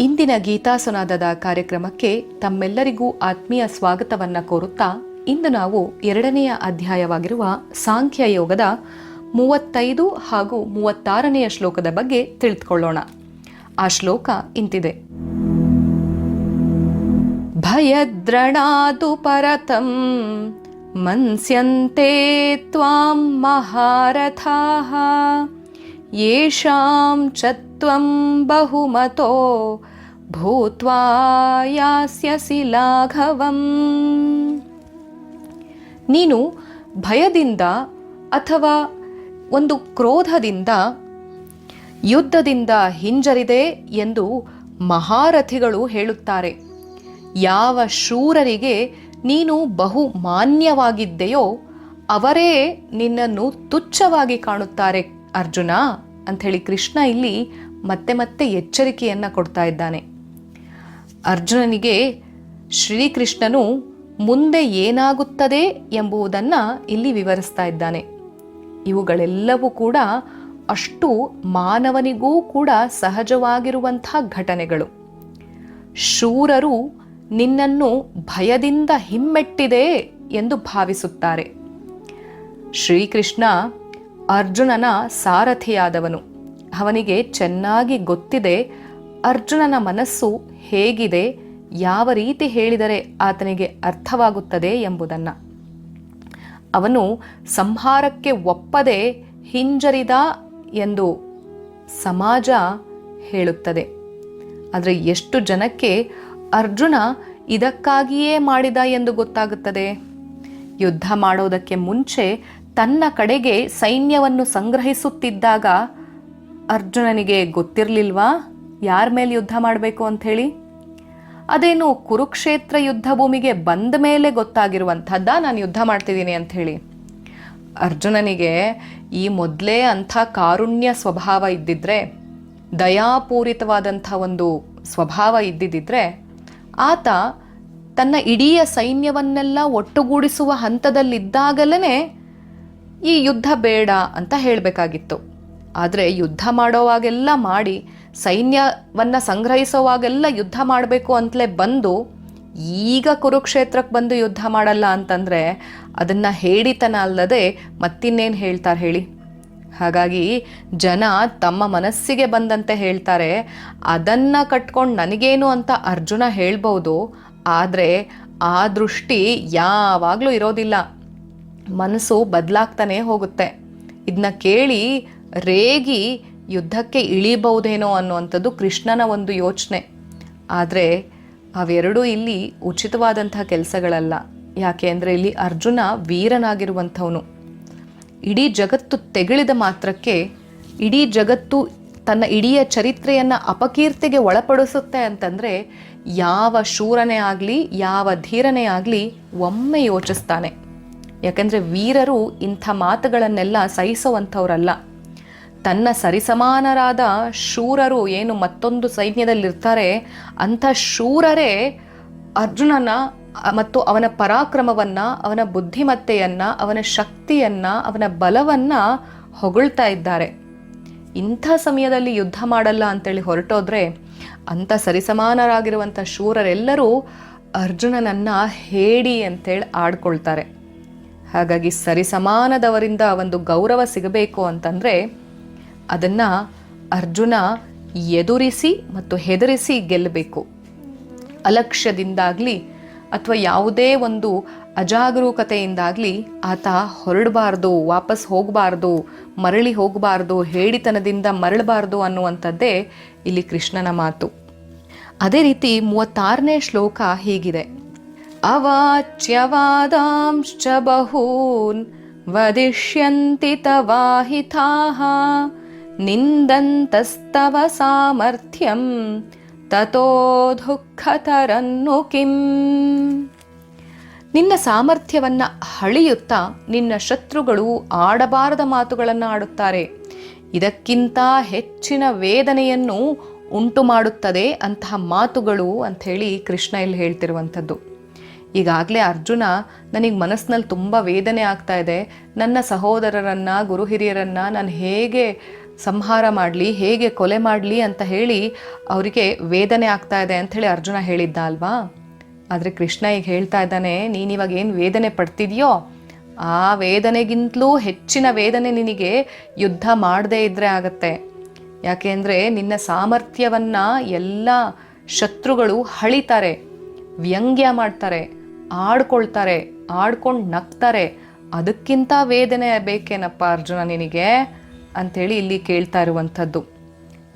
ಇಂದಿನ ಗೀತಾಸುನಾದದ ಕಾರ್ಯಕ್ರಮಕ್ಕೆ ತಮ್ಮೆಲ್ಲರಿಗೂ ಆತ್ಮೀಯ ಸ್ವಾಗತವನ್ನು ಕೋರುತ್ತಾ ಇಂದು ನಾವು ಎರಡನೆಯ ಅಧ್ಯಾಯವಾಗಿರುವ ಸಾಂಖ್ಯ ಯೋಗದ ಮೂವತ್ತೈದು ಹಾಗೂ ಮೂವತ್ತಾರನೆಯ ಶ್ಲೋಕದ ಬಗ್ಗೆ ತಿಳಿದುಕೊಳ್ಳೋಣ. ಆ ಶ್ಲೋಕ ಇಂತಿದೆ. ಭಯದ್ರಣಾದು ಪರತಂ ಮನ್ಸ್ಯಂತೆ ತ್ವಾಂ ಮಹಾರಥಾಃ ಯೇಷಾಂ च भूत्वा ಯಾಸ್ಯಸಿ ಲಾಘವಂ ನೀನು ಭಯದಿಂದ ಅಥವಾ ಒಂದು ಕ್ರೋಧದಿಂದ, ಯುದ್ಧದಿಂದ ಹಿಂಜರಿದೆ ಎಂದು ಮಹಾರಥಿಗಳು ಹೇಳುತ್ತಾರೆ. ಯಾವ ಶೂರರಿಗೆ ನೀನು ಬಹು ಮಾನ್ಯವಾಗಿದ್ದೆಯೋ ಅವರೇ ನಿನ್ನನ್ನು ತುಚ್ಛವಾಗಿ ಕಾಣುತ್ತಾರೆ. ಅರ್ಜುನ ಅಂಥೇಳಿ ಕೃಷ್ಣ ಇಲ್ಲಿ ಮತ್ತೆ ಮತ್ತೆ ಎಚ್ಚರಿಕೆಯನ್ನು ಕೊಡ್ತಾ ಇದ್ದಾನೆ. ಅರ್ಜುನನಿಗೆ ಶ್ರೀಕೃಷ್ಣನು ಮುಂದೆ ಏನಾಗುತ್ತದೆ ಎಂಬುದನ್ನು ಇಲ್ಲಿ ವಿವರಿಸ್ತಾ ಇದ್ದಾನೆ. ಇವುಗಳೆಲ್ಲವೂ ಕೂಡ ಅಷ್ಟು ಮಾನವನಿಗೂ ಕೂಡ ಸಹಜವಾಗಿರುವಂಥ ಘಟನೆಗಳು. ಶೂರರು ನಿನ್ನನ್ನು ಭಯದಿಂದ ಹಿಮ್ಮೆಟ್ಟಿದೆ ಎಂದು ಭಾವಿಸುತ್ತಾರೆ. ಶ್ರೀಕೃಷ್ಣ ಅರ್ಜುನನ ಸಾರಥಿಯಾದವನು. ಅವನಿಗೆ ಚೆನ್ನಾಗಿ ಗೊತ್ತಿದೆ, ಅರ್ಜುನನ ಮನಸ್ಸು ಹೇಗಿದೆ, ಯಾವ ರೀತಿ ಹೇಳಿದರೆ ಆತನಿಗೆ ಅರ್ಥವಾಗುತ್ತದೆ ಎಂಬುದನ್ನು. ಅವನು ಸಂಹಾರಕ್ಕೆ ಒಪ್ಪದೆ ಹಿಂಜರಿದ ಎಂದು ಸಮಾಜ ಹೇಳುತ್ತದೆ. ಆದರೆ ಎಷ್ಟು ಜನಕ್ಕೆ ಅರ್ಜುನ ಇದಕ್ಕಾಗಿಯೇ ಮಾಡಿದ ಎಂದು ಗೊತ್ತಾಗುತ್ತದೆ? ಯುದ್ಧ ಮಾಡೋದಕ್ಕೆ ಮುಂಚೆ ತನ್ನ ಕಡೆಗೆ ಸೈನ್ಯವನ್ನು ಸಂಗ್ರಹಿಸುತ್ತಿದ್ದಾಗ ಅರ್ಜುನನಿಗೆ ಗೊತ್ತಿರಲಿಲ್ವಾ? ಯಾರ ಮೇಲೆ ಯುದ್ಧ ಮಾಡಬೇಕು ಅಂಥೇಳಿ? ಅದೇನು ಕುರುಕ್ಷೇತ್ರ ಯುದ್ಧ ಭೂಮಿಗೆ ಬಂದ ಮೇಲೆ ಗೊತ್ತಾಗಿರುವಂಥದ್ದ ನಾನು ಯುದ್ಧ ಮಾಡ್ತಿದ್ದೀನಿ ಅಂಥೇಳಿ. ಅರ್ಜುನನಿಗೆ ಈ ಮೊದಲೇ ಅಂಥ ಕಾರುಣ್ಯ ಸ್ವಭಾವ ಇದ್ದಿದ್ರೆ, ದಯಾಪೂರಿತವಾದಂಥ ಒಂದು ಸ್ವಭಾವ ಇದ್ದಿದ್ದರೆ ಆತ ತನ್ನ ಇಡೀ ಸೈನ್ಯವನ್ನೆಲ್ಲ ಒಟ್ಟುಗೂಡಿಸುವ ಹಂತದಲ್ಲಿದ್ದಾಗಲೇ ಈ ಯುದ್ಧ ಬೇಡ ಅಂತ ಹೇಳಬೇಕಾಗಿತ್ತು. ಆದರೆ ಯುದ್ಧ ಮಾಡೋವಾಗೆಲ್ಲ ಮಾಡಿ, ಸೈನ್ಯವನ್ನು ಸಂಗ್ರಹಿಸೋವಾಗೆಲ್ಲ ಯುದ್ಧ ಮಾಡಬೇಕು ಅಂತಲೇ ಬಂದು, ಈಗ ಕುರುಕ್ಷೇತ್ರಕ್ಕೆ ಬಂದು ಯುದ್ಧ ಮಾಡಲ್ಲ ಅಂತಂದರೆ ಅದನ್ನು ಹೇಳಿತನ ಅಲ್ಲದೆ ಮತ್ತಿನ್ನೇನು ಹೇಳ್ತಾರೆ ಹೇಳಿ? ಹಾಗಾಗಿ ಜನ ತಮ್ಮ ಮನಸ್ಸಿಗೆ ಬಂದಂತೆ ಹೇಳ್ತಾರೆ, ಅದನ್ನು ಕಟ್ಕೊಂಡು ನನಗೇನು ಅಂತ ಅರ್ಜುನ ಹೇಳ್ಬೋದು, ಆದರೆ ಆ ದೃಷ್ಟಿ ಯಾವಾಗಲೂ ಇರೋದಿಲ್ಲ. ಮನಸ್ಸು ಬದಲಾಗ್ತಾನೆ ಹೋಗುತ್ತೆ. ಇದನ್ನ ಕೇಳಿ ರೇಗಿ ಯುದ್ಧಕ್ಕೆ ಇಳಿಬಹುದೇನೋ ಅನ್ನುವಂಥದ್ದು ಕೃಷ್ಣನ ಒಂದು ಯೋಚನೆ. ಆದರೆ ಅವೆರಡೂ ಇಲ್ಲಿ ಉಚಿತವಾದಂಥ ಕೆಲಸಗಳಲ್ಲ. ಯಾಕೆ ಅಂದರೆ ಇಲ್ಲಿ ಅರ್ಜುನ ವೀರನಾಗಿರುವಂಥವನು. ಇಡೀ ಜಗತ್ತು ತೆಗಳಿದ ಮಾತ್ರಕ್ಕೆ ಇಡೀ ಜಗತ್ತು ತನ್ನ ಇಡೀ ಚರಿತ್ರೆಯನ್ನು ಅಪಕೀರ್ತಿಗೆ ಒಳಪಡಿಸುತ್ತೆ ಅಂತಂದರೆ ಯಾವ ಶೂರನೇ ಆಗಲಿ, ಯಾವ ಧೀರನೇ ಆಗಲಿ ಒಮ್ಮೆ ಯೋಚಿಸ್ತಾನೆ. ಯಾಕಂದರೆ ವೀರರು ಇಂಥ ಮಾತುಗಳನ್ನೆಲ್ಲ ಸಹಿಸುವಂಥವ್ರಲ್ಲ. ತನ್ನ ಸರಿಸಮಾನರಾದ ಶೂರರು ಏನು ಮತ್ತೊಂದು ಸೈನ್ಯದಲ್ಲಿರ್ತಾರೆ, ಅಂಥ ಶೂರರೇ ಅರ್ಜುನನ ಮತ್ತು ಅವನ ಪರಾಕ್ರಮವನ್ನು, ಅವನ ಬುದ್ಧಿಮತ್ತೆಯನ್ನು, ಅವನ ಶಕ್ತಿಯನ್ನು, ಅವನ ಬಲವನ್ನು ಹೊಗಳ್ತಾ ಇದ್ದಾರೆ. ಇಂಥ ಸಮಯದಲ್ಲಿ ಯುದ್ಧ ಮಾಡಲ್ಲ ಅಂತೇಳಿ ಹೊರಟೋದ್ರೆ ಅಂಥ ಸರಿಸಮಾನರಾಗಿರುವಂಥ ಶೂರರೆಲ್ಲರೂ ಅರ್ಜುನನನ್ನು ಹೇಡಿ ಅಂತೇಳಿ ಆಡ್ಕೊಳ್ತಾರೆ. ಹಾಗಾಗಿ ಸರಿಸಮಾನದವರಿಂದ ಒಂದು ಗೌರವ ಸಿಗಬೇಕು ಅಂತಂದರೆ ಅದನ್ನು ಅರ್ಜುನ ಎದುರಿಸಿ ಮತ್ತು ಹೆದರಿಸಿ ಗೆಲ್ಲಬೇಕು. ಅಲಕ್ಷ್ಯದಿಂದಾಗಲಿ ಅಥವಾ ಯಾವುದೇ ಒಂದು ಅಜಾಗರೂಕತೆಯಿಂದಾಗಲಿ ಆತ ಹೊರಡಬಾರ್ದು, ವಾಪಸ್ ಹೋಗಬಾರ್ದು, ಮರಳಿ ಹೋಗಬಾರ್ದು, ಹೇಡಿತನದಿಂದ ಮರಳಬಾರ್ದು ಅನ್ನುವಂಥದ್ದೇ ಇಲ್ಲಿ ಕೃಷ್ಣನ ಮಾತು. ಅದೇ ರೀತಿ ಮೂವತ್ತಾರನೇ ಶ್ಲೋಕ ಹೀಗಿದೆ. ಅವಾಚ್ಯವಾದಾಂಶ್ಚ ಬಹೂನ್ वदिष्यन्ति तवाहिताः ನಿಂದಂತಸ್ತವ ಸಾಮರ್ಥ್ಯಂ ततो ಕಿಂ ನಿನ್ನ ಸಾಮರ್ಥ್ಯವನ್ನ ಹಳಿಯುತ್ತಾ ನಿನ್ನ ಶತ್ರುಗಳು ಆಡಬಾರದ ಮಾತುಗಳನ್ನು ಆಡುತ್ತಾರೆ. ಇದಕ್ಕಿಂತ ಹೆಚ್ಚಿನ ವೇದನೆಯನ್ನು ಉಂಟು ಮಾಡುತ್ತದೆ ಅಂತಹ ಮಾತುಗಳು ಅಂಥೇಳಿ ಕೃಷ್ಣ ಇಲ್ಲಿ ಹೇಳ್ತಿರುವಂಥದ್ದು. ಈಗಾಗಲೇ ಅರ್ಜುನ ನನಗೆ ಮನಸ್ಸಿನಲ್ಲಿ ತುಂಬ ವೇದನೆ ಆಗ್ತಾ ಇದೆ. ನನ್ನ ಸಹೋದರರನ್ನ ಗುರು ಹಿರಿಯರನ್ನ ನಾನು ಹೇಗೆ ಸಂಹಾರ ಮಾಡಲಿ, ಹೇಗೆ ಕೊಲೆ ಮಾಡಲಿ ಅಂತ ಹೇಳಿ ಅವರಿಗೆ ವೇದನೆ ಆಗ್ತಾ ಇದೆ ಅಂಥೇಳಿ ಅರ್ಜುನ ಹೇಳಿದ್ದ ಅಲ್ವಾ? ಆದರೆ ಕೃಷ್ಣ ಈಗ ಹೇಳ್ತಾ ಇದ್ದಾನೆ ನೀನಿವಾಗ ಏನು ವೇದನೆ ಪಡ್ತಿದೆಯೋ, ಆ ವೇದನೆಗಿಂತಲೂ ಹೆಚ್ಚಿನ ವೇದನೆ ನಿನಗೆ ಯುದ್ಧ ಮಾಡದೇ ಇದ್ದರೆ ಆಗತ್ತೆ. ಯಾಕೆಂದರೆ ನಿನ್ನ ಸಾಮರ್ಥ್ಯವನ್ನು ಎಲ್ಲ ಶತ್ರುಗಳು ಹಳಿತಾರೆ, ವ್ಯಂಗ್ಯ ಮಾಡ್ತಾರೆ. ಆಡ್ಕೊಳ್ತಾರೆ, ಆಡ್ಕೊಂಡು ನಗ್ತಾರೆ. ಅದಕ್ಕಿಂತ ವೇದನೆ ಬೇಕೇನಪ್ಪ ಅರ್ಜುನ ನಿನಗೆ? ಅಂಥೇಳಿ ಇಲ್ಲಿ ಕೇಳ್ತಾ ಇರುವಂಥದ್ದು.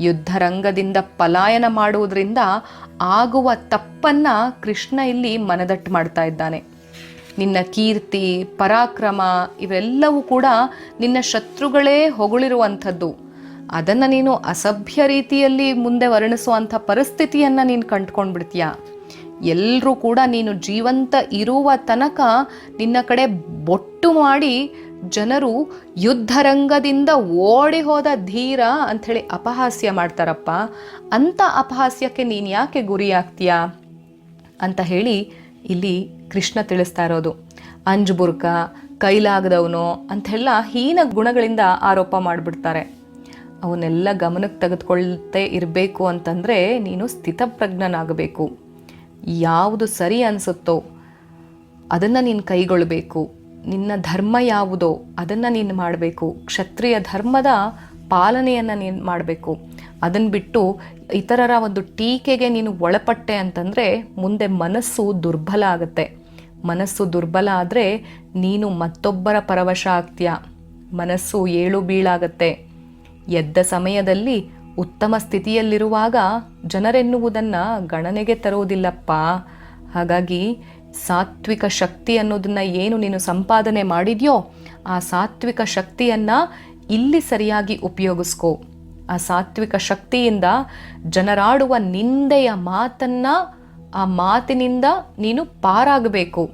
ಯುದ್ಧರಂಗದಿಂದ ಪಲಾಯನ ಮಾಡುವುದರಿಂದ ಆಗುವ ತಪ್ಪನ್ನ ಕೃಷ್ಣ ಇಲ್ಲಿ ಮನದಟ್ಟು ಮಾಡ್ತಾ ಇದ್ದಾನೆ. ನಿನ್ನ ಕೀರ್ತಿ, ಪರಾಕ್ರಮ ಇವೆಲ್ಲವೂ ಕೂಡ ನಿನ್ನ ಶತ್ರುಗಳೇ ಹೊಗಳಿರುವಂಥದ್ದು. ಅದನ್ನು ನೀನು ಅಸಭ್ಯ ರೀತಿಯಲ್ಲಿ ಮುಂದೆ ವರ್ಣಿಸುವಂಥ ಪರಿಸ್ಥಿತಿಯನ್ನು ನೀನು ಕಂಡ್ಕೊಂಡ್ಬಿಡ್ತೀಯ? ಎಲ್ಲರೂ ಕೂಡ ನೀನು ಜೀವಂತ ಇರುವ ತನಕ ನಿನ್ನ ಕಡೆ ಬೊಟ್ಟು ಮಾಡಿ ಜನರು ಯುದ್ಧರಂಗದಿಂದ ಓಡಿ ಹೋದ ಧೀರ ಅಂಥೇಳಿ ಅಪಹಾಸ್ಯ ಮಾಡ್ತಾರಪ್ಪ. ಅಂಥ ಅಪಹಾಸ್ಯಕ್ಕೆ ನೀನು ಯಾಕೆ ಗುರಿಯಾಗ್ತೀಯಾ ಅಂತ ಹೇಳಿ ಇಲ್ಲಿ ಕೃಷ್ಣ ತಿಳಿಸ್ತಾ ಇರೋದು. ಅಂಜುಬುರ್ಕ, ಕೈಲಾಗದವನು ಅಂತೆಲ್ಲ ಹೀನ ಗುಣಗಳಿಂದ ಆರೋಪ ಮಾಡಿಬಿಡ್ತಾರೆ. ಅವನ್ನೆಲ್ಲ ಗಮನಕ್ಕೆ ತೆಗೆದುಕೊಳ್ತೇ ಇರಬೇಕು ಅಂತಂದರೆ ನೀನು ಸ್ಥಿತಪ್ರಜ್ಞನಾಗಬೇಕು. ಯಾವುದು ಸರಿ ಅನಿಸುತ್ತೋ ಅದನ್ನು ನೀನು ಕೈಗೊಳ್ಳಬೇಕು ನಿನ್ನ ಧರ್ಮ ಯಾವುದೋ ಅದನ್ನು ನೀನು ಮಾಡಬೇಕು. ಕ್ಷತ್ರಿಯ ಧರ್ಮದ ಪಾಲನೆಯನ್ನು ನೀನು ಮಾಡಬೇಕು. ಅದನ್ನು ಬಿಟ್ಟು ಇತರರ ಒಂದು ಟೀಕೆಗೆ ನೀನು ಒಳಪಟ್ಟೆ ಅಂತಂದರೆ ಮುಂದೆ ಮನಸ್ಸು ದುರ್ಬಲ ಆಗುತ್ತೆ. ಮನಸ್ಸು ದುರ್ಬಲ ಆದರೆ ನೀನು ಮತ್ತೊಬ್ಬರ ಪರವಶ ಆಗ್ತೀಯ. ಮನಸ್ಸು ಏಳು ಬೀಳಾಗತ್ತೆ. ಎದ್ದ ಸಮಯದಲ್ಲಿ ಉತ್ತಮ ಸ್ಥಿತಿಯಲ್ಲಿರುವಾಗ ಜನರೆನ್ನುವುದನ್ನು ಗಣನೆಗೆ ತರುವುದಿಲ್ಲಪ್ಪ ಹಾಗಾಗಿ ಸಾತ್ವಿಕ ಶಕ್ತಿ ಅನ್ನೋದನ್ನು ಏನು ನೀನು ಸಂಪಾದನೆ ಮಾಡಿದ್ಯೋ, ಆ ಸಾತ್ವಿಕ ಶಕ್ತಿಯನ್ನು ಇಲ್ಲಿ ಸರಿಯಾಗಿ ಉಪಯೋಗಿಸ್ಕೋ. ಆ ಸಾತ್ವಿಕ ಶಕ್ತಿಯಿಂದ ಜನರಾಡುವ ನಿಂದೆಯ ಮಾತನ್ನು, ಆ ಮಾತಿನಿಂದ ನೀನು ಪಾರಾಗಬೇಕು.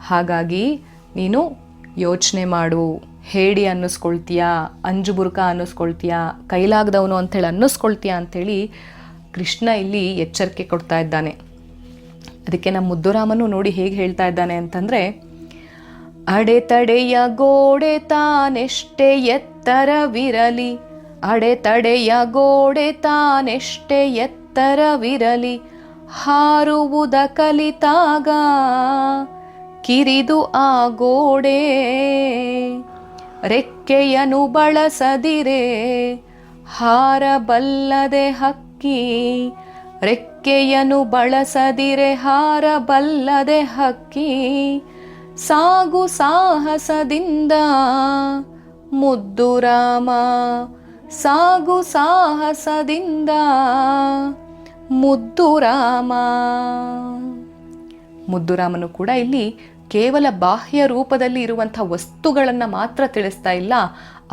ಹಾಗಾಗಿ ನೀನು ಯೋಚನೆ ಮಾಡು. ಹೇಡಿ ಅನ್ನಿಸ್ಕೊಳ್ತೀಯಾ ಅಂಜುಬುರ್ಕ ಅನ್ನಿಸ್ಕೊಳ್ತೀಯಾ, ಕೈಲಾಗದವನು ಅಂಥೇಳಿ ಅನ್ನಿಸ್ಕೊಳ್ತೀಯಾ ಅಂಥೇಳಿ ಕೃಷ್ಣ ಇಲ್ಲಿ ಎಚ್ಚರಿಕೆ ಕೊಡ್ತಾ ಇದ್ದಾನೆ. ಅದಕ್ಕೆ ನಮ್ಮ ಮುದ್ದುರಾಮನು ನೋಡಿ ಹೇಗೆ ಹೇಳ್ತಾ ಇದ್ದಾನೆ ಅಂತಂದರೆ ಅಡೆತಡೆಯ ಗೋಡೆ ತಾನೆಷ್ಟೇ ಎತ್ತರವಿರಲಿ ಅಡೆತಡೆಯ ಗೋಡೆ ತಾನೆಷ್ಟೇ ಎತ್ತರವಿರಲಿ, ಹಾರುವುದ ಕಲಿತಾಗ ಕಿರಿದು ಆ ಗೋಡೆ ರೆಕ್ಕೆಯನು ಬಳಸದಿರೆ, ಹಾರಬಲ್ಲದೆ ಹಕ್ಕಿ. ರೆಕ್ಕೆಯನು ಬಳಸದಿರೆ, ಹಾರಬಲ್ಲದೆ ಹಕ್ಕಿ. ಸಾಗು ಸಾಹಸದಿಂದ ಮುದ್ದು ರಾಮ, ಸಾಗು ಸಾಹಸದಿಂದ ಮುದ್ದು ರಾಮ. ಮುದ್ದುರಾಮನು ಕೂಡ ಇಲ್ಲಿ ಕೇವಲ ಬಾಹ್ಯ ರೂಪದಲ್ಲಿ ಇರುವಂಥ ವಸ್ತುಗಳನ್ನು ಮಾತ್ರ ತಿಳಿಸ್ತಾ ಇಲ್ಲ,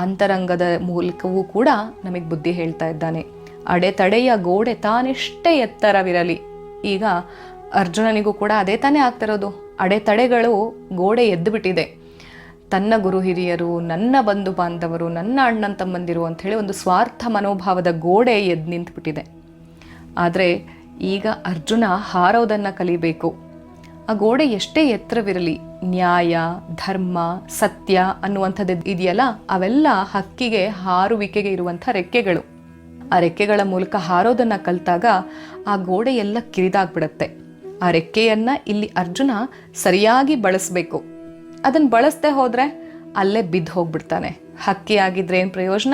ಅಂತರಂಗದ ಮೂಲಕವೂ ಕೂಡ ನಮಗೆ ಬುದ್ಧಿ ಹೇಳ್ತಾ ಇದ್ದಾನೆ. ಅಡೆತಡೆಯ ಗೋಡೆ ತಾನೆಷ್ಟೇ ಎತ್ತರವಿರಲಿ. ಈಗ ಅರ್ಜುನನಿಗೂ ಕೂಡ ಅದೇ ತಾನೇ ಆಗ್ತಿರೋದು ಅಡೆತಡೆಗಳು ಗೋಡೆ ಎದ್ದು ಬಿಟ್ಟಿದೆ ತನ್ನ ಗುರು ಹಿರಿಯರು, ನನ್ನ ಬಂಧು ಬಾಂಧವರು, ನನ್ನ ಅಣ್ಣನ ತಮ್ಮಂದಿರು ಅಂಥೇಳಿ ಒಂದು ಸ್ವಾರ್ಥ ಮನೋಭಾವದ ಗೋಡೆ ಎದ್ದು ನಿಂತುಬಿಟ್ಟಿದೆ. ಆದರೆ ಈಗ ಅರ್ಜುನ ಹಾರೋದನ್ನು ಕಲಿಬೇಕು. ಆ ಗೋಡೆ ಎಷ್ಟೇ ಎತ್ತರವಿರಲಿ, ನ್ಯಾಯ, ಧರ್ಮ, ಸತ್ಯ ಅನ್ನುವಂಥದ್ದು ಇದೆಯಲ್ಲ, ಅವೆಲ್ಲ ಹಕ್ಕಿಗೆ ಹಾರುವಿಕೆಗೆ ಇರುವಂಥ ರೆಕ್ಕೆಗಳು. ಆ ರೆಕ್ಕೆಗಳ ಮೂಲಕ ಹಾರೋದನ್ನ ಕಲಿತಾಗ ಆ ಗೋಡೆ ಎಲ್ಲ ಕಿರಿದಾಗ್ಬಿಡತ್ತೆ. ಆ ರೆಕ್ಕೆಯನ್ನ ಇಲ್ಲಿ ಅರ್ಜುನ ಸರಿಯಾಗಿ ಬಳಸಬೇಕು. ಅದನ್ನು ಬಳಸದೆ ಹೋದ್ರೆ ಅಲ್ಲೇ ಬಿದ್ದು ಹೋಗ್ಬಿಡ್ತಾನೆ. ಹಕ್ಕಿ ಆಗಿದ್ರೆ ಏನು ಪ್ರಯೋಜನ?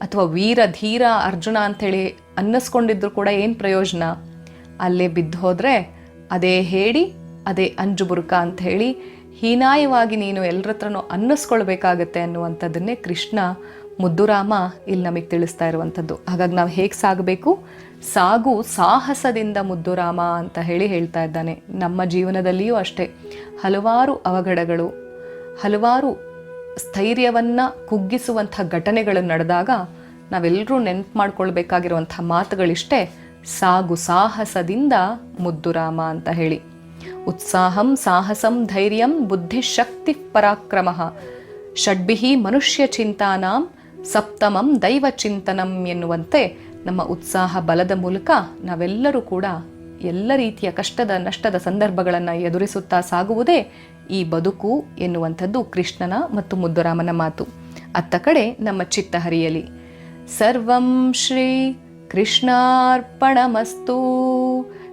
ಅಥವಾ ವೀರ, ಧೀರ ಅರ್ಜುನ ಅಂಥೇಳಿ ಅನ್ನಿಸ್ಕೊಂಡಿದ್ರು ಕೂಡ ಏನು ಪ್ರಯೋಜನ? ಅಲ್ಲೇ ಬಿದ್ದು ಹೋದ್ರೆ ಅದೇ ಹೇಳಿ ಅದೇ ಅಂಜುಬುರುಕ ಅಂತ ಹೇಳಿ ಹೀನಾಯವಾಗಿ ನೀನು ಎಲ್ಲರ ಹತ್ರನೂ ಅನ್ನಿಸ್ಕೊಳ್ಬೇಕಾಗತ್ತೆ ಅನ್ನುವಂಥದ್ದನ್ನೇ ಕೃಷ್ಣ ಮುದ್ದುರಾಮ ಇಲ್ಲಿ ನಮಗೆ ತಿಳಿಸ್ತಾ ಇರುವಂಥದ್ದು. ಹಾಗಾಗಿ ನಾವು ಹೇಗೆ ಸಾಗಬೇಕು? ಸಾಗು ಸಾಹಸದಿಂದ ಮುದ್ದುರಾಮ ಅಂತ ಹೇಳಿ ಹೇಳ್ತಾ ಇದ್ದಾನೆ. ನಮ್ಮ ಜೀವನದಲ್ಲಿಯೂ ಅಷ್ಟೇ. ಹಲವಾರು ಅವಘಡಗಳು, ಹಲವಾರು ಸ್ಥೈರ್ಯವನ್ನು ಕುಗ್ಗಿಸುವಂಥ ಘಟನೆಗಳು ನಡೆದಾಗ ನಾವೆಲ್ಲರೂ ನೆನ್ಪು ಮಾಡ್ಕೊಳ್ಬೇಕಾಗಿರುವಂಥ ಮಾತುಗಳಿಷ್ಟೇ ಸಾಗು ಸಾಹಸದಿಂದ ಮುದ್ದುರಾಮ ಅಂತ ಹೇಳಿ. ಉತ್ಸಾಹಂ, ಸಾಹಸಂ, ಧೈರ್ಯಂ, ಬುದ್ಧಿಶಕ್ತಿ ಪರಾಕ್ರಮ. ಷಡ್ಭಿಹಿ ಮನುಷ್ಯ ಚಿಂತಾನಾಂ, ಸಪ್ತಮಂ ದೈವ ಚಿಂತನಂ ಎನ್ನುವಂತೆ ನಮ್ಮ ಉತ್ಸಾಹ ಬಲದ ಮೂಲಕ ನಾವೆಲ್ಲರೂ ಕೂಡ ಎಲ್ಲ ರೀತಿಯ ಕಷ್ಟದ, ನಷ್ಟದ ಸಂದರ್ಭಗಳನ್ನು ಎದುರಿಸುತ್ತಾ ಸಾಗುವುದೇ ಈ ಬದುಕು ಎನ್ನುವಂಥದ್ದು ಕೃಷ್ಣನ ಮತ್ತು ಮುದ್ದುರಾಮನ ಮಾತು. ಅತ್ತ ಕಡೆ ನಮ್ಮ ಚಿತ್ತ ಹರಿಯಲಿ ಸರ್ವಂ ಶ್ರೀ ಕೃಷ್ಣಾರ್ಪಣಮಸ್ತು.